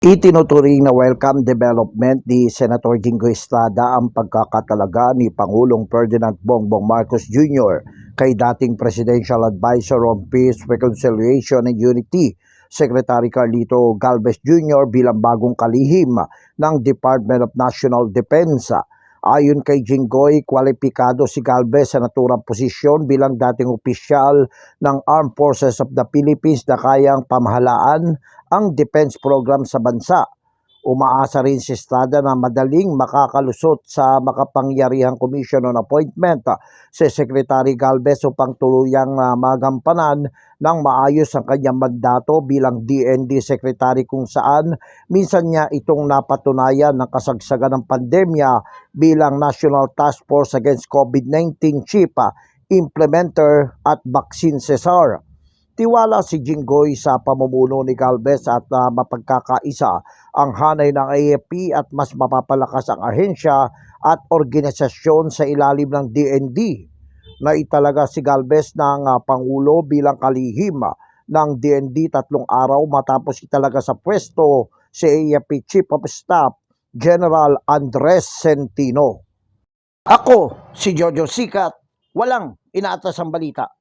Itinuturing na welcome development ni Senator Jingo Estrada ang pagkakatalaga ni Pangulong Ferdinand Bongbong Marcos Jr. kay dating Presidential Advisor on Peace, Reconciliation and Unity, Secretary Carlito Galvez Jr. bilang bagong kalihim ng Department of National Defense. Ayon kay Jinggoy, kwalipikado si Galvez sa naturang posisyon bilang dating opisyal ng Armed Forces of the Philippines na kayang pamahalaan ang defense program sa bansa. Umaasa rin si Estrada na madaling makakalusot sa makapangyarihang commission on appointment si Secretary Galvez upang tuluyang ah, magampanan ng maayos ang kanyang mandato bilang DND Secretary kung saan minsan niya itong napatunayan ng kasagsagan ng pandemya bilang National Task Force Against COVID-19 Chief, ah, Implementer at Vaccine Cesar. Tiwala si Jinggoy sa pamumuno ni Galvez at ah, mapagkakaisa ang hanay ng AFP at mas mapapalakas ang ahensya at organisasyon sa ilalim ng DND na italaga si Galvez ng ah, Pangulo bilang kalihim ng DND tatlong araw matapos italaga sa pwesto si AFP Chief of Staff General Andres Centino. Ako, si Jojo Sikat, walang inaatas ang balita.